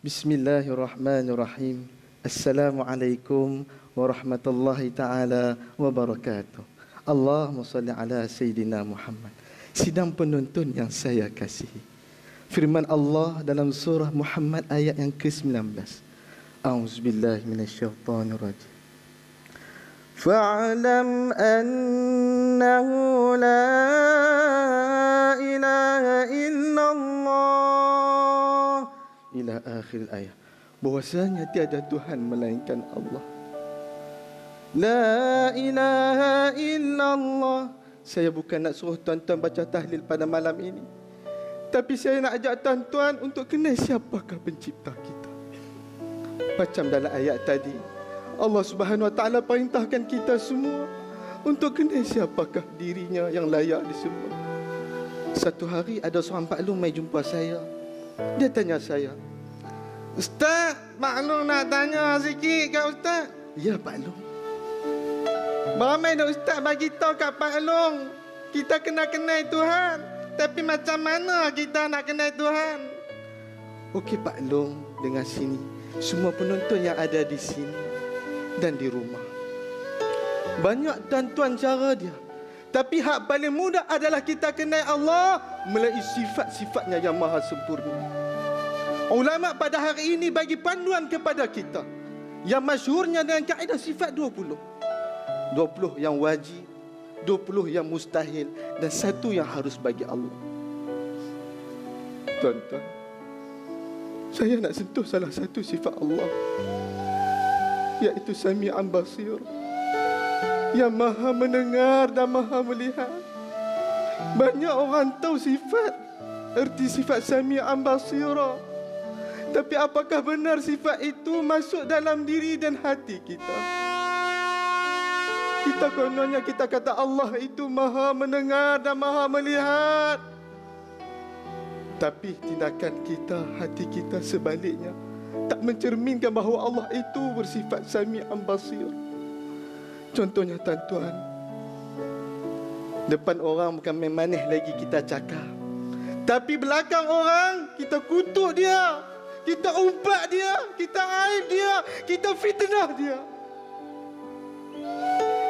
Bismillahirrahmanirrahim. Assalamualaikum warahmatullahi taala wabarakatuh. Allahumma salli ala sayyidina Muhammad. Sidang penonton yang saya kasihi. Firman Allah dalam surah Muhammad ayat yang ke-19. A'udzubillahi minasyaitonirrajim. Fa'lam annahu la akhir ayat. Bahwasanya tiada Tuhan melainkan Allah. La ilaha illallah. Saya bukan nak suruh tuan-tuan baca tahlil pada malam ini. Tapi saya nak ajak tuan-tuan untuk kenal siapakah pencipta kita. Macam dalam ayat tadi, Allah Subhanahu Wa Taala perintahkan kita semua untuk kenal siapakah dirinya yang layak disembah. Satu hari ada seorang Pak Long mai jumpa saya. Dia tanya saya, Ustaz, Pak Long nak tanya sikit kat Ustaz. Ya Pak Long. Ramai dah Ustaz bagi tahu kat Pak Long. Kita kena kenal Tuhan. Tapi macam mana kita nak kenal Tuhan? Okey Pak Long, dengan sini. Semua penonton yang ada di sini dan di rumah. Banyak tuan-tuan cara dia. Tapi hak paling mudah adalah kita kenal Allah melalui sifat-sifatnya yang maha sempurna. Ulama pada hari ini bagi panduan kepada kita. Yang masyhurnya dengan kaedah sifat 20. 20 yang wajib, 20 yang mustahil dan satu yang harus bagi Allah. Tuan-tuan, saya nak sentuh salah satu sifat Allah yaitu Sami'an Basir yang maha mendengar dan maha melihat. Banyak orang tahu sifat erti sifat Sami'an Basira. Tapi apakah benar sifat itu masuk dalam diri dan hati kita? Kita kononnya kita kata Allah itu maha mendengar dan maha melihat. Tapi tindakan kita, hati kita sebaliknya tak mencerminkan bahawa Allah itu bersifat Sami'an Basir. Contohnya tuan-tuan, depan orang bukan main manis lagi kita cakap. Tapi belakang orang kita kutuk dia, kita umpat dia, kita aib dia, kita fitnah dia.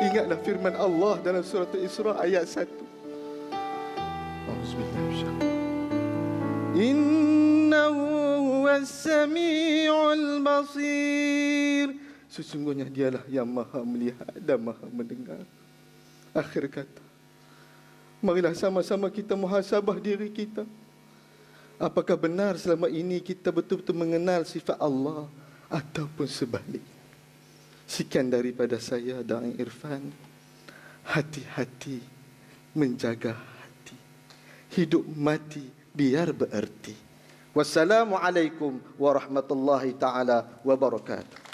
Ingatlah firman Allah dalam surah Al-Isra ayat 1. Bismillahirrahmanirrahim. Innahu As-Sami'ul Basir. Sesungguhnya dialah yang maha melihat dan maha mendengar. Akhir kata. Marilah sama-sama kita muhasabah diri kita. Apakah benar selama ini kita betul-betul mengenal sifat Allah ataupun sebalik? Sekian daripada saya dan Irfan. Hati-hati menjaga hati. Hidup mati biar bererti. Wassalamualaikum warahmatullahi taala wabarakatuh.